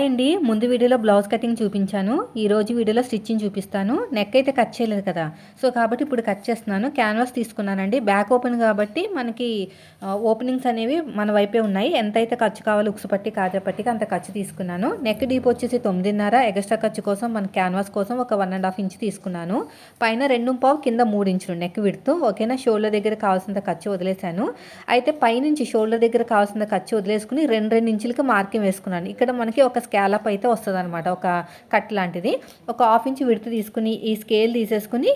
అండి ముందు వీడియోలో బ్లౌజ్ కటింగ్ చూపించాను. ఈ రోజు వీడియోలో స్టిచ్చింగ్ చూపిస్తాను. నెక్ అయితే కట్ చేయలేదు కదా. సో కాబట్టి ఇప్పుడు కట్ చేస్తున్నాను. క్యాన్వాస్ తీసుకున్నానండి. బ్యాక్ ఓపెన్ కాబట్టి మనకి ఓపెనింగ్స్ అనేవి మన వైపే ఉన్నాయి. ఎంతైతే ఖర్చు కావాలో ఉక్సు పట్టి కాజా పట్టికి అంత ఖర్చు తీసుకున్నాను. నెక్ డీప్ వచ్చేసి తొమ్మిదిన్నర. ఎక్స్ట్రా ఖర్చు కోసం మన క్యాన్వాస్ కోసం ఒక వన్ అండ్ హాఫ్ ఇంచ్ తీసుకున్నాను. పైన రెండు పావు కింద మూడు ఇంచులు నెక్ విడుతూ ఓకేనా? షోల్డర్ దగ్గర కావాల్సినంత ఖర్చు వదిలేశాను. అయితే పైనుంచి షోల్డర్ దగ్గర కావాల్సిన ఖర్చు వదిలేసుకుని రెండు రెండు ఇంచులకి మార్కింగ్ వేసుకున్నాను. ఇక్కడ మనకి ఒక స్కాలప్ అయితే వస్తుంది అనమాట ఒక కట్ లాంటిది. ఒక హాఫ్ ఇంచ్ విడత తీసుకుని ఈ స్కేల్ తీసేసుకుని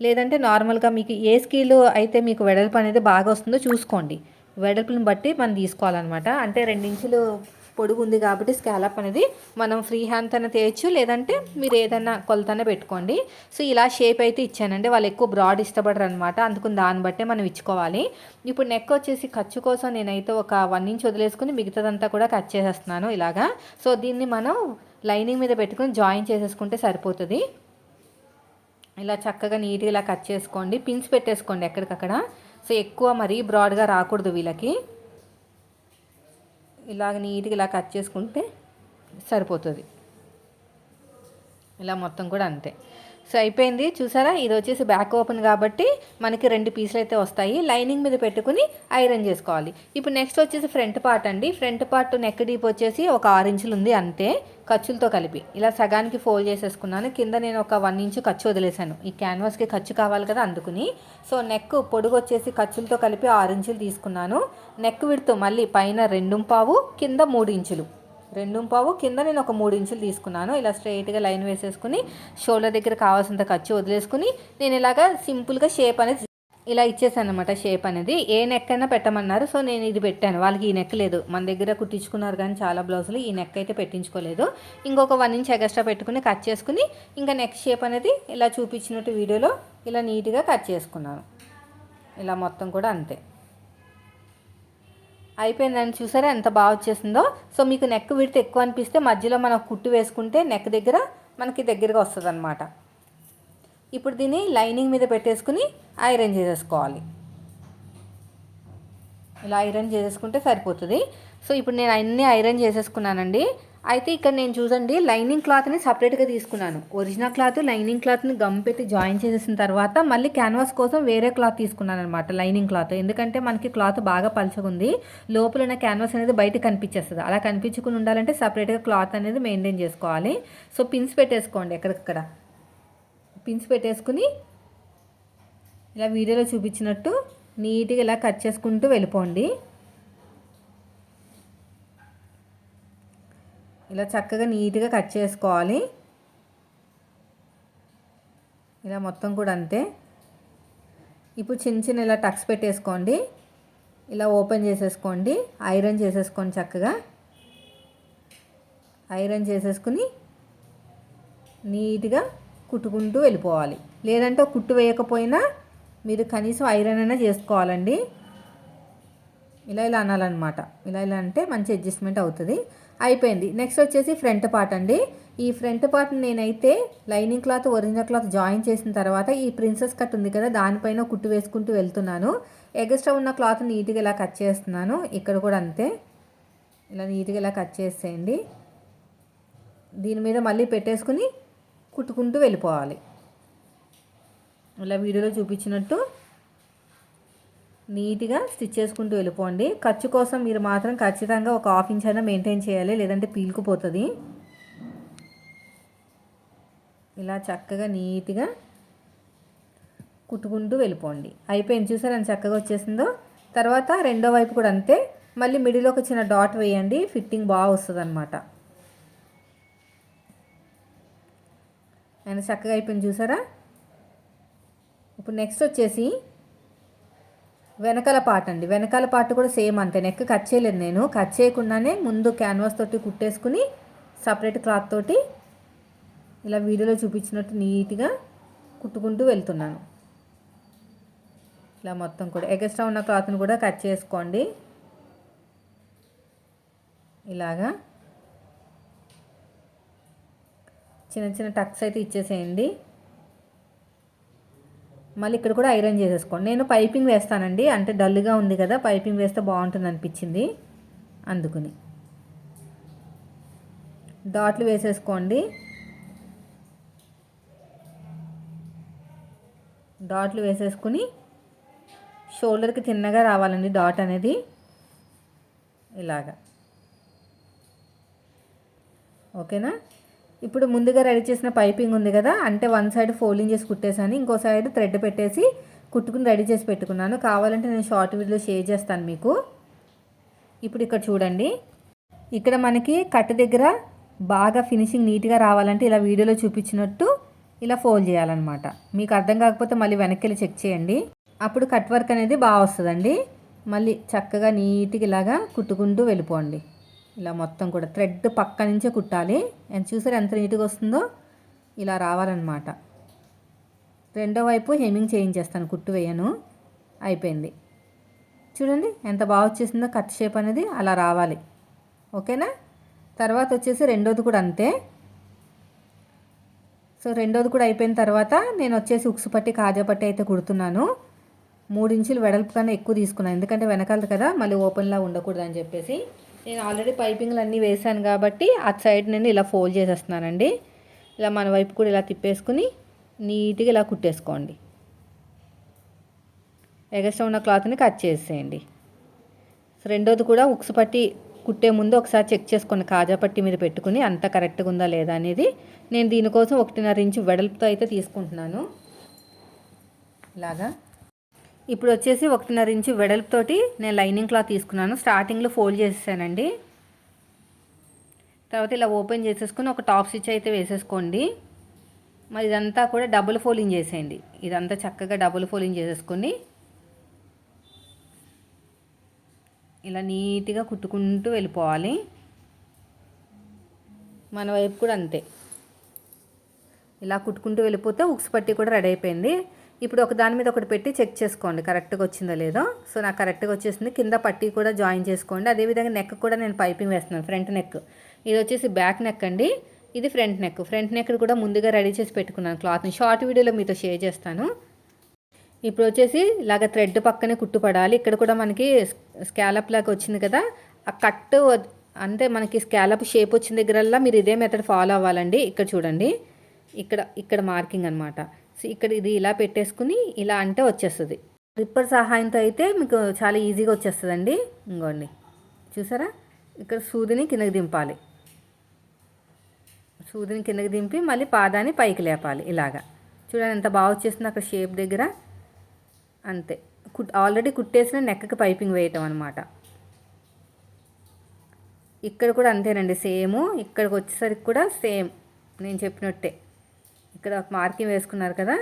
లేదంటే నార్మల్గా మీకు ఏ స్కేల్ అయితే మీకు వెడల్పు అనేది బాగా వస్తుందో చూసుకోండి. వెడల్పుని బట్టి మనం తీసుకోవాలన్నమాట. అంటే ఇంచులు పొడుగు ఉంది కాబట్టి స్కాలప్ అనేది మనం ఫ్రీ హ్యాండ్ తన తేయచ్చు. లేదంటే మీరు ఏదైనా కొలతనే పెట్టుకోండి. సో ఇలా షేప్ అయితే ఇచ్చానండి. వాళ్ళు ఎక్కువ బ్రాడ్ ఇష్టపడరు అనమాట అందుకు దాన్ని బట్టే మనం ఇచ్చుకోవాలి. ఇప్పుడు నెక్ వచ్చేసి ఖర్చు కోసం నేనైతే ఒక వన్ ఇంచ్ వదిలేసుకుని మిగతాదంతా కూడా కట్ చేసేస్తున్నాను ఇలాగా. సో దీన్ని మనం లైనింగ్ మీద పెట్టుకుని జాయిన్ చేసేసుకుంటే సరిపోతుంది. ఇలా చక్కగా నీట్గా ఇలా కట్ చేసుకోండి. పిన్స్ పెట్టేసుకోండి ఎక్కడికక్కడ. సో ఎక్కువ మరీ బ్రాడ్గా రాకూడదు వీళ్ళకి. ఇలాగ నీట్గా ఇలా కట్ చేసుకుంటే సరిపోతుంది. ఇలా మొత్తం కూడా అంతే. సో అయిపోయింది. చూసారా? ఇది వచ్చేసి బ్యాక్ ఓపెన్ కాబట్టి మనకి రెండు పీసులు అయితే వస్తాయి. లైనింగ్ మీద పెట్టుకుని ఐరన్ చేసుకోవాలి. ఇప్పుడు నెక్స్ట్ వచ్చేసి ఫ్రంట్ పార్ట్ అండి. ఫ్రంట్ పార్ట్ నెక్ డీప్ వచ్చేసి ఒక ఆరు ఇంచులు ఉంది అంతే. ఖర్చులతో కలిపి. ఇలా సగానికి ఫోల్డ్ చేసేసుకున్నాను. కింద నేను ఒక వన్ ఇంచు ఖర్చు వదిలేశాను. ఈ క్యాన్వాస్కి ఖర్చు కావాలి కదా అందుకుని. సో నెక్ పొడుగు వచ్చేసి ఖర్చులతో కలిపి ఆరు ఇంచులు తీసుకున్నాను. నెక్ విడుతూ మళ్ళీ పైన రెండు పావు కింద మూడు ఇంచులు. రెండు పావు. కింద నేను ఒక మూడు ఇంచులు తీసుకున్నాను. ఇలా స్ట్రైట్గా లైన్ వేసేసుకుని షోల్డర్ దగ్గర కావాల్సినంత ఖర్చు వదిలేసుకుని నేను ఇలాగా సింపుల్గా షేప్ అనేది ఇలా ఇచ్చేసాను అనమాట షేప్ అనేది. ఏ నెక్ అయినా పెట్టమన్నారు. సో నేను ఇది పెట్టాను. వాళ్ళకి ఈ నెక్ లేదు. మన దగ్గర కుట్టించుకున్నారు కానీ చాలా బ్లౌజులు ఈ నెక్ అయితే పెట్టించుకోలేదు. ఇంకొక వన్ ఇంచ్ ఎగస్ట్రా పెట్టుకుని కట్ చేసుకుని ఇంకా నెక్ షేప్ అనేది ఇలా చూపించినట్టు వీడియోలో ఇలా నీట్గా కట్ చేసుకున్నాను. ఇలా మొత్తం కూడా అంతే. అయిపోయిందని చూసారా ఎంత బాగా వచ్చేసిందో? సో మీకు నెక్ విడితే ఎక్కువ అనిపిస్తే మధ్యలో మనం కుట్టు వేసుకుంటే నెక్ దగ్గర మనకి దగ్గరగా వస్తుంది అనమాట ఇప్పుడు దీన్ని లైనింగ్ మీద పెట్టేసుకుని ఐరన్ చేసేసుకోవాలి. ఇలా ఐరన్ చేసేసుకుంటే సరిపోతుంది. సో ఇప్పుడు నేను అన్నీ ఐరన్ చేసేసుకున్నానండి. అయితే ఇక్కడ నేను చూడండి లైనింగ్ క్లాత్ని సపరేట్గా తీసుకున్నాను. ఒరిజినల్ క్లాత్ లైనింగ్ క్లాత్ని గమ్ పెట్టి జాయిన్ చేసేసిన తర్వాత మళ్ళీ క్యాన్వాస్ కోసం వేరే క్లాత్ తీసుకున్నాను అనమాట లైనింగ్ క్లాత్. ఎందుకంటే మనకి క్లాత్ బాగా పలుచగుంది లోపల ఉన్న క్యాన్వాస్ అనేది బయట కనిపించేస్తుంది. అలా కనిపించకుండా ఉండాలంటే సపరేట్గా క్లాత్ అనేది మెయింటైన్ చేసుకోవాలి. సో పిన్స్ పెట్టేసుకోండి ఎక్కడికక్కడ. పిన్స్ పెట్టేసుకుని ఇలా వీడియోలో చూపించినట్టు నీట్గా ఇలా కట్ చేసుకుంటూ వెళ్ళిపోండి. ఇలా చక్కగా నీట్గా కట్ చేసుకోవాలి. ఇలా మొత్తం కూడా అంతే. ఇప్పుడు చిన్న చిన్న ఇలా టక్స్ పెట్టేసుకోండి. ఇలా ఓపెన్ చేసేసుకోండి. ఐరన్ చేసేసుకోండి చక్కగా. ఐరన్ చేసేసుకుని నీట్గా కుట్టుకుంటూ వెళ్ళిపోవాలి. లేదంటే కుట్టు వేయకపోయినా మీరు కనీసం ఐరన్ అయినా చేసుకోవాలండి. ఇలా ఇలా అనాలన్నమాట. ఇలా ఇలా అంటే మంచి అడ్జస్ట్మెంట్ అవుతుంది. అయిపోయింది. నెక్స్ట్ వచ్చేసి ఫ్రంట్ పార్ట్ అండి. ఈ ఫ్రంట్ పార్ట్ నేనైతే lining cloth original cloth join చేసిన తర్వాత ఈ ప్రిన్సెస్ కట్ ఉంది కదా దానిపైన కుట్టు వేసుకుంటూ వెళ్తున్నాను. ఎగస్ట్రా ఉన్న క్లాత్ నీట్గా ఇలా కట్ చేస్తున్నాను. ఇక్కడ కూడా అంతే. ఇలా నీట్గా ఇలా కట్ చేసేయండి. దీని మీద మళ్ళీ పెట్టేసుకుని కుట్టుకుంటూ వెళ్ళిపోవాలి. ఇలా వీడియోలో చూపించినట్టు నీట్గా స్టిచ్ చేసుకుంటూ వెళ్ళిపోండి. ఖర్చు కోసం మీరు మాత్రం ఖచ్చితంగా ఒక హాఫ్ ఇంచ్ అయినా మెయింటైన్ చేయాలి లేదంటే పీలుకుపోతుంది. ఇలా చక్కగా నీట్గా కుట్టుకుంటూ వెళ్ళిపోండి. అయిపోయింది చూసారు అని చక్కగా వచ్చేసిందో? తర్వాత రెండో వైపు కూడా అంతే. మళ్ళీ మిడిలో ఒక చిన్న డాట్ వేయండి ఫిట్టింగ్ బాగా వస్తుంది అనమాట ఆయన చక్కగా అయిపోయింది చూసారా? ఇప్పుడు నెక్స్ట్ వచ్చేసి వెనకాల పాట అండి. వెనకాల పాట కూడా సేమ్ అంతే. నెక్ కట్ చేయలేదు నేను. కట్ చేయకుండానే ముందు క్యాన్వాస్ తోటి కుట్టేసుకుని సపరేట్ క్లాత్ తోటి ఇలా వీడియోలో చూపించినట్టు నీట్గా కుట్టుకుంటూ వెళ్తున్నాను. ఇలా మొత్తం కూడా ఎగస్ట్రా ఉన్న క్లాత్ని కూడా కట్ చేసుకోండి. ఇలాగా చిన్న చిన్న టక్స్ అయితే ఇచ్చేసేయండి. మళ్ళీ ఇక్కడ కూడా ఐరన్ చేసేసుకోండి. నేను పైపింగ్ వేస్తానండి. అంటే డల్గా ఉంది కదా పైపింగ్ వేస్తే బాగుంటుంది అనిపించింది అందుకుని. డాట్లు వేసేసుకోండి. డాట్లు వేసేసుకుని షోల్డర్కి తిన్నగా రావాలండి డాట్ అనేది. ఇలాగా. ఓకేనా? ఇప్పుడు ముందుగా రెడీ చేసిన పైపింగ్ ఉంది కదా అంటే వన్ సైడ్ ఫోల్డింగ్ చేసి కుట్టేశాను. ఇంకో సైడ్ థ్రెడ్ పెట్టేసి కుట్టుకుని రెడీ చేసి పెట్టుకున్నాను. కావాలంటే నేను షార్ట్ వీడియో షేర్ చేస్తాను మీకు. ఇప్పుడు ఇక్కడ చూడండి. ఇక్కడ మనకి కట్ దగ్గర బాగా ఫినిషింగ్ నీట్గా రావాలంటే ఇలా వీడియోలో చూపించినట్టు ఇలా ఫోల్డ్ చేయాలన్నమాట. మీకు అర్థం కాకపోతే మళ్ళీ వెనక్కి వెళ్ళి చెక్ చేయండి. అప్పుడు కట్ వర్క్ అనేది బాగా వస్తుందండి. మళ్ళీ చక్కగా నీట్గా ఇలాగా కుట్టుకుంటూ వెళ్ళిపోండి. ఇలా మొత్తం కూడా థ్రెడ్ పక్క నుంచే కుట్టాలి. అండ్ చూసారు ఎంత నీట్గా వస్తుందో? ఇలా రావాలన్నమాట. రెండో వైపు హెమింగ్ చేయించేస్తాను కుట్టు వేయను. అయిపోయింది. చూడండి ఎంత బాగా వచ్చేసిందో కట్ షేప్ అనేది అలా రావాలి. ఓకేనా? తర్వాత వచ్చేసి రెండోది కూడా అంతే. సో రెండోది కూడా అయిపోయిన తర్వాత నేను వచ్చేసి ఉక్సు పట్టి కాజా పట్టి అయితే కుడుతున్నాను. మూడు ఇంచులు వెడల్పు కన్నా ఎక్కువ తీసుకున్నాను. ఎందుకంటే వెనకాల కదా మళ్ళీ ఓపెన్లా ఉండకూడదు అని చెప్పేసి. నేను ఆల్రెడీ పైపింగ్లు అన్నీ వేసాను కాబట్టి ఆ సైడ్ నేను ఇలా ఫోల్డ్ చేసేస్తున్నానండి. ఇలా మన వైపు కూడా ఇలా తిప్పేసుకుని నీట్గా ఇలా కుట్టేసుకోండి. ఎగస్ట్రా ఉన్న క్లాత్ని కట్ చేసేయండి. రెండోది కూడా ఉక్సు పట్టి కుట్టే ముందు ఒకసారి చెక్ చేసుకోండి. కాజా పట్టి మీద పెట్టుకుని అంత కరెక్ట్గా ఉందా లేదా అనేది. నేను దీనికోసం ఒకటిన్నర ఇంచు వెడల్పుతో అయితే తీసుకుంటున్నాను. ఇలాగా. ఇప్పుడు వచ్చేసి ఒకటిన్నర ఇంచు వెడల్పుతోటి నేను లైనింగ్ క్లాత్ తీసుకున్నాను. స్టార్టింగ్లో ఫోల్డ్ చేసేసానండి. తర్వాత ఇలా ఓపెన్ చేసేసుకుని ఒక టాప్ స్టిచ్ అయితే వేసేసుకోండి. మరి ఇదంతా కూడా డబుల్ ఫోలింగ్ చేసేయండి. ఇదంతా చక్కగా డబుల్ ఫోలింగ్ చేసేసుకొని ఇలా నీట్గా కుట్టుకుంటూ వెళ్ళిపోవాలి. మన వైపు కూడా అంతే. ఇలా కుట్టుకుంటూ వెళ్ళిపోతే ఉక్స్ పట్టి కూడా రెడీ అయిపోయింది. ఇప్పుడు ఒక దాని మీద ఒకటి పెట్టి చెక్ చేసుకోండి. కరెక్ట్గా వచ్చిందో లేదో. సో నాకు కరెక్ట్గా వచ్చేసింది. కింద పట్టీ కూడా జాయిన్ చేసుకోండి. అదేవిధంగా నెక్ కూడా నేను పైపింగ్ వేస్తున్నాను. Front neck. ఇది వచ్చేసి బ్యాక్ నెక్ అండి. ఇది ఫ్రంట్ నెక్. ఫ్రంట్ నెక్ కూడా ముందుగా రెడీ చేసి పెట్టుకున్నాను క్లాత్ని. షార్ట్ వీడియోలో మీతో షేర్ చేస్తాను. ఇప్పుడు వచ్చేసి ఇలాగ థ్రెడ్ పక్కనే కుట్టుపడాలి. ఇక్కడ కూడా మనకి స్కాలప్ లాగా వచ్చింది కదా. ఆ కట్ అంటే మనకి స్కాలప్ షేప్ వచ్చిన దగ్గరల్లా మీరు ఇదే మెథడ్ ఫాలో అవ్వాలండి. ఇక్కడ చూడండి. ఇక్కడ ఇక్కడ మార్కింగ్ అనమాట ఇక్కడ ఇది ఇలా పెట్టేసుకుని ఇలా అంటే వచ్చేస్తుంది. రిప్పర్ సహాయంతో అయితే మీకు చాలా ఈజీగా వచ్చేస్తుందండి. ఇంకోండి చూసారా? ఇక్కడ సూదిని కిందకి దింపాలి. సూదిని కిందకి దింపి మళ్ళీ పాదాన్ని పైకి లేపాలి ఇలాగా. చూడండి ఎంత బాగా వచ్చేస్తుంది అక్కడ షేప్ దగ్గర. అంతే. కుట్ ఆల్రెడీ కుట్టేసిన నెక్కకి పైపింగ్ వేయటం అనమాట ఇక్కడ కూడా అంతేనండి సేమ్. ఇక్కడికి వచ్చేసరికి కూడా సేమ్. నేను చెప్పినట్టే. ఇక్కడ ఒక మార్కింగ్ వేసుకున్నారు కదా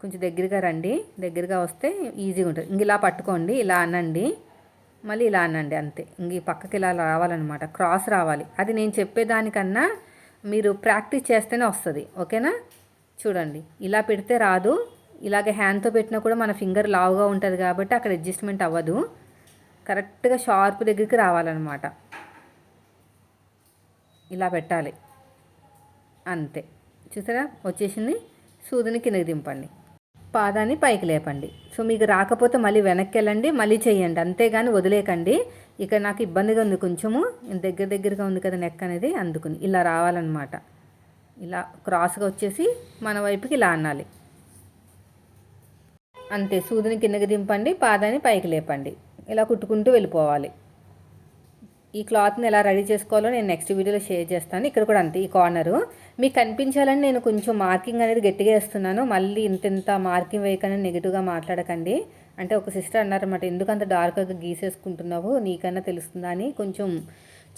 కొంచెం దగ్గరగా రండి దగ్గరగా వస్తే ఈజీగా ఉంటుంది. ఇంక ఇలా పట్టుకోండి ఇలా అనండి మళ్ళీ ఇలా అనండి అంతే. ఇంక ఈ పక్కకి ఇలా రావాలన్నమాట క్రాస్ రావాలి. అది నేను చెప్పేదానికన్నా మీరు ప్రాక్టీస్ చేస్తేనే వస్తుంది ఓకేనా? చూడండి ఇలా పెడితే రాదు. ఇలాగే హ్యాండ్తో పెట్టినా కూడా మన ఫింగర్ లావుగా ఉంటుంది కాబట్టి అక్కడ అడ్జస్ట్మెంట్ అవ్వదు. కరెక్ట్గా షార్ప్ దగ్గరికి రావాలన్నమాట. ఇలా పెట్టాలి. అంతే. చూసారా? వచ్చేసింది. సూదిని కిందకి దింపండి. పాదాన్ని పైకి లేపండి. సో మీకు రాకపోతే మళ్ళీ వెనక్కి వెళ్ళండి మళ్ళీ చేయండి. అంతేగాని వదిలేకండి. ఇక్కడ నాకు ఇబ్బందిగా ఉంది కొంచెము. దగ్గర దగ్గరగా ఉంది కదా నెక్ అనేది అందుకుని. ఇలా రావాలన్నమాట. ఇలా క్రాస్గా వచ్చేసి మన వైపుకి ఇలా అనాలి. అంతే. సూదిని కిందకి దింపండి పాదాన్ని పైకి లేపండి. ఇలా కుట్టుకుంటూ వెళ్ళిపోవాలి. ఈ క్లాత్ని ఎలా రెడీ చేసుకోవాలో నేను నెక్స్ట్ వీడియోలో షేర్ చేస్తాను. ఇక్కడ కూడా అంతే ఈ కార్నరు. మీకు కనిపించాలని నేను కొంచెం మార్కింగ్ అనేది గట్టిగా వేస్తున్నాను. మళ్ళీ ఇంత ఇంత మార్కింగ్ వేయకనే నెగిటివ్గా మాట్లాడకండి. అంటే ఒక సిస్టర్ అన్నారన్నమాట ఎందుకంత డార్క్గా గీసేసుకుంటున్నావు? నీకన్నా తెలుస్తుందా? అని కొంచెం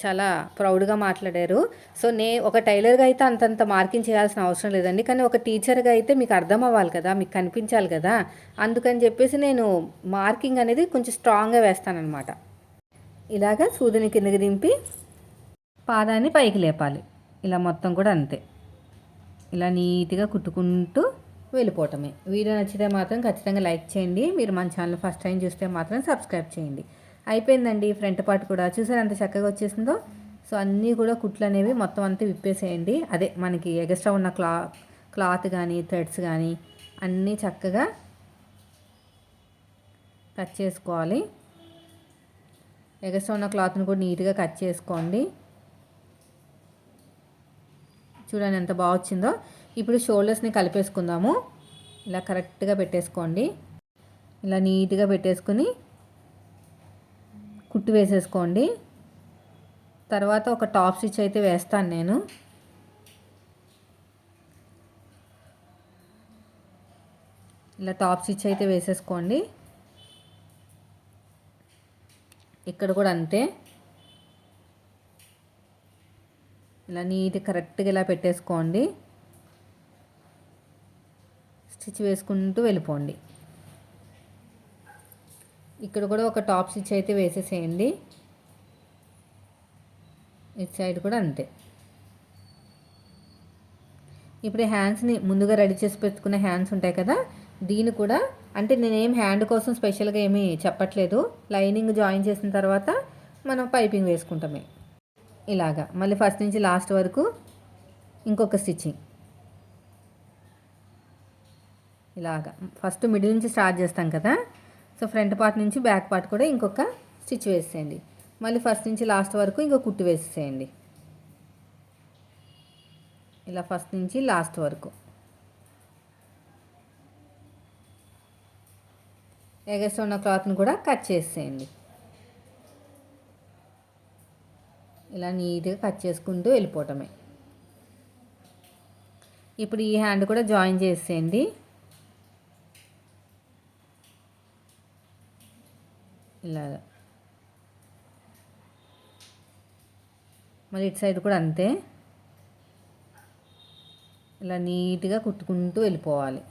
చాలా ప్రౌడ్గా మాట్లాడారు. సో నే ఒక టైలర్గా అయితే అంతంత మార్కింగ్ చేయాల్సిన అవసరం లేదండి. కానీ ఒక టీచర్గా అయితే మీకు అర్థం అవ్వాలి కదా మీకు కనిపించాలి కదా. అందుకని చెప్పేసి నేను మార్కింగ్ అనేది కొంచెం స్ట్రాంగ్గా వేస్తానన్నమాట. ఇలాగా సూదిని కిందకి దింపి పాదాన్ని పైకి లేపాలి. ఇలా మొత్తం కూడా అంతే. ఇలా నీట్గా కుట్టుకుంటూ వెళ్ళిపోవటమే. వీడియో నచ్చితే మాత్రం ఖచ్చితంగా లైక్ చేయండి. మీరు మన ఛానల్ ఫస్ట్ టైం చూస్తే మాత్రం సబ్స్క్రైబ్ చేయండి. అయిపోయిందండి ఫ్రంట్ పార్ట్ కూడా. చూసారు ఎంత చక్కగా వచ్చేసిందో? సో అన్నీ కూడా కుట్లు అనేవి మొత్తం అంతా విప్పేసేయండి. అదే మనకి ఎగస్ట్రా ఉన్న క్లా క్లాత్ కానీ థ్రెడ్స్ కానీ అన్నీ చక్కగా కట్ చేసుకోవాలి. ఎగస్ట్రా ఉన్న క్లాత్ని కూడా నీట్గా కట్ చేసుకోండి. చూడండి ఎంత బాగా వచ్చిందో. ఇప్పుడు షోల్డర్స్ని కలిపేసుకుందాము. ఇలా కరెక్ట్గా పెట్టేసుకోండి. ఇలా నీట్గా పెట్టేసుకుని కుట్టు వేసేసుకోండి. తర్వాత ఒక టాప్ స్టిచ్ అయితే వేస్తాను నేను. ఇలా టాప్ స్టిచ్ అయితే వేసేసుకోండి. ఇక్కడ కూడా అంతే. ఇలా నీట్ కరెక్ట్గా ఇలా పెట్టేసుకోండి. స్టిచ్ వేసుకుంటూ వెళ్ళిపోండి. ఇక్కడ కూడా ఒక టాప్ స్టిచ్ అయితే వేసేసేయండి. ఇటు సైడ్ కూడా అంతే. ఇప్పుడు హ్యాండ్స్ని ముందుగా రెడీ చేసి పెట్టుకున్న హ్యాండ్స్ ఉంటాయి కదా దీన్ని కూడా అంటే నేనేం హ్యాండ్ కోసం స్పెషల్గా ఏమీ చెప్పట్లేదు. లైనింగ్ జాయిన్ చేసిన తర్వాత మనం పైపింగ్ వేసుకుంటామే. ఇలాగా. మళ్ళీ ఫస్ట్ నుంచి లాస్ట్ వరకు ఇంకొక స్టిచ్చింగ్. ఇలాగా. ఫస్ట్ మిడిల్ నుంచి స్టార్ట్ చేస్తాం కదా. సో ఫ్రంట్ పార్ట్ నుంచి బ్యాక్ పార్ట్ కూడా ఇంకొక స్టిచ్ వేసేయండి. మళ్ళీ ఫస్ట్ నుంచి లాస్ట్ వరకు ఇంకో కుట్టు వేసేసేయండి ఇలా ఫస్ట్ నుంచి లాస్ట్ వరకు. ఎగస్ట్ ఉన్న క్లాత్ని కూడా కట్ చేసేయండి. ఇలా నీట్గా కట్ చేసుకుంటూ వెళ్ళిపోవటమే. ఇప్పుడు ఈ హ్యాండ్ కూడా జాయిన్ చేసేయండి. ఇలాగా మళ్ళీ ఇటు సైడ్ కూడా అంతే. ఇలా నీట్గా కుట్టుకుంటూ వెళ్ళిపోవాలి.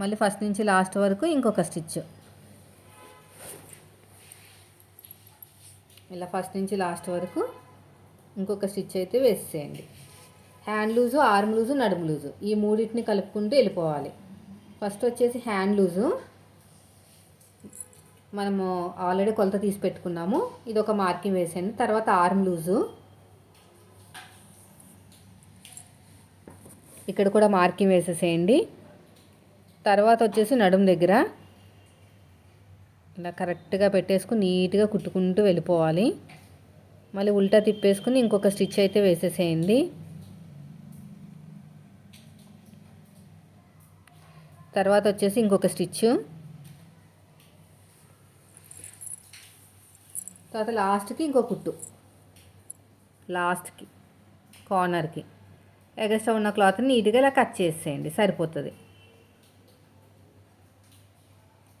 మళ్ళీ ఫస్ట్ నుంచి లాస్ట్ వరకు ఇంకొక స్టిచ్. ఇలా ఫస్ట్ నుంచి లాస్ట్ వరకు ఇంకొక స్టిచ్ అయితే వేసేయండి. హ్యాండ్ లూజు ఆర్మ్ లూజు నడుము లూజు ఈ మూడింటిని కలుపుకుంటూ వెళ్ళిపోవాలి. ఫస్ట్ వచ్చేసి హ్యాండ్ లూజు. మనము ఆల్రెడీ కొలత తీసి పెట్టుకున్నాము. ఇది ఒక మార్కింగ్ వేసేయండి. తర్వాత ఆర్మ్ లూజు. ఇక్కడ కూడా మార్కింగ్ వేసేసేయండి. తర్వాత వచ్చేసి నడుము దగ్గర ఇలా కరెక్ట్గా పెట్టేసుకుని నీట్గా కుట్టుకుంటూ వెళ్ళిపోవాలి. మళ్ళీ ఉల్టా తిప్పేసుకుని ఇంకొక స్టిచ్ అయితే వేసేసేయండి. తర్వాత వచ్చేసి ఇంకొక స్టిచ్. తర్వాత లాస్ట్కి ఇంకో కుట్టు. లాస్ట్కి కార్నర్కి. ఎగస్ట్రా ఉన్న క్లాత్ని నీట్గా ఇలా కట్ చేసేయండి సరిపోతుంది.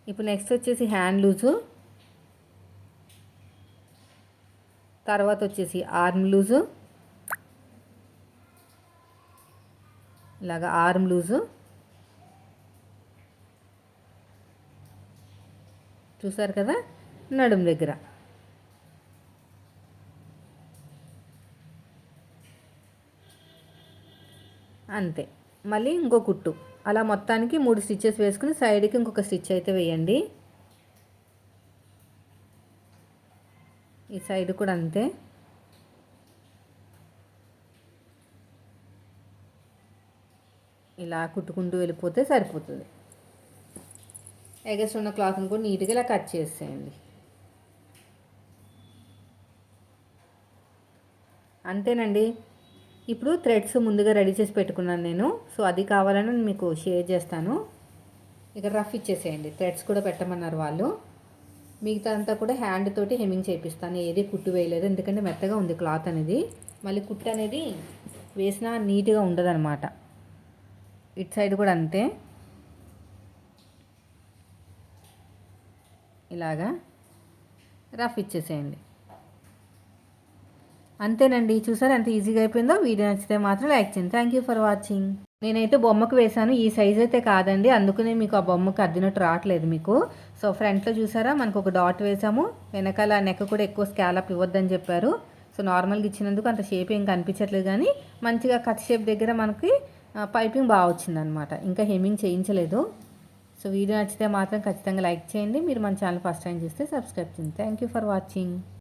ఇప్పుడు నెక్స్ట్ వచ్చేసి హ్యాండ్ లూజు తర్వాత వచ్చేసి ఆర్మ్ లూజు ఇలాగా ఆర్మ్ లూజు చూసారు కదా? నడుం దగ్గర. అంతే. మళ్ళీ ఇంకో కుట్టు. అలా మొత్తానికి మూడు స్టిచ్చెస్ వేసుకుని సైడ్కి ఇంకొక స్టిచ్ అయితే వేయండి. ఈ సైడ్ కూడా అంతే. ఇలా కుట్టుకుంటూ వెళ్ళిపోతే సరిపోతుంది. ఎగస్ట్ ఉన్న క్లాత్ని కూడా నీట్గా ఇలా కట్ చేసేయండి. అంతేనండి. ఇప్పుడు థ్రెడ్స్ ముందుగా రెడీ చేసి పెట్టుకున్నాను నేను. సో అది కావాలని మీకు షేర్ చేస్తాను. ఇక రఫ్ ఇచ్చేసేయండి. థ్రెడ్స్ కూడా పెట్టమన్నారు వాళ్ళు. మిగతా అంతా కూడా హ్యాండ్ తోటి హెమ్మింగ్ చేపిస్తాను. ఏది కుట్టు వేయలేదు. ఎందుకంటే మెత్తగా ఉంది క్లాత్ అనేది. మళ్ళీ కుట్టు అనేది వేసినా నీట్గా ఉండదన్నమాట. ఇటు సైడ్ కూడా అంతే. ఇలాగా రఫ్ ఇచ్చేసేయండి. అంతేనండి. చూసారు ఎంత ఈజీగా అయిపోయిందో? వీడియో నచ్చితే మాత్రం లైక్ చేయండి. థ్యాంక్ యూ ఫర్ వాచింగ్ నేనైతే బొమ్మకు వేశాను. ఈ సైజ్ అయితే కాదండి. అందుకనే మీకు ఆ బొమ్మకు అద్దినట్టు రావట్లేదు మీకు. సో ఫ్రంట్లో చూసారా? మనకు ఒక డాట్ వేసాము వెనకాల నెక్ కూడా ఎక్కువ స్కాలప్ ఇవ్వద్దని చెప్పారు. సో నార్మల్గా ఇచ్చినందుకు అంత షేప్ ఏం కనిపించట్లేదు కానీ మంచిగా కట్ షేప్ దగ్గర మనకి పైపింగ్ బాగా వచ్చిందనమాట ఇంకా హెమ్మింగ్ చేయించలేదు. సో వీడియో నచ్చితే మాత్రం ఖచ్చితంగా లైక్ చేయండి. మీరు మన ఛానల్ ఫస్ట్ టైం చూస్తే సబ్స్క్రైబ్ చేయండి. Thank you for watching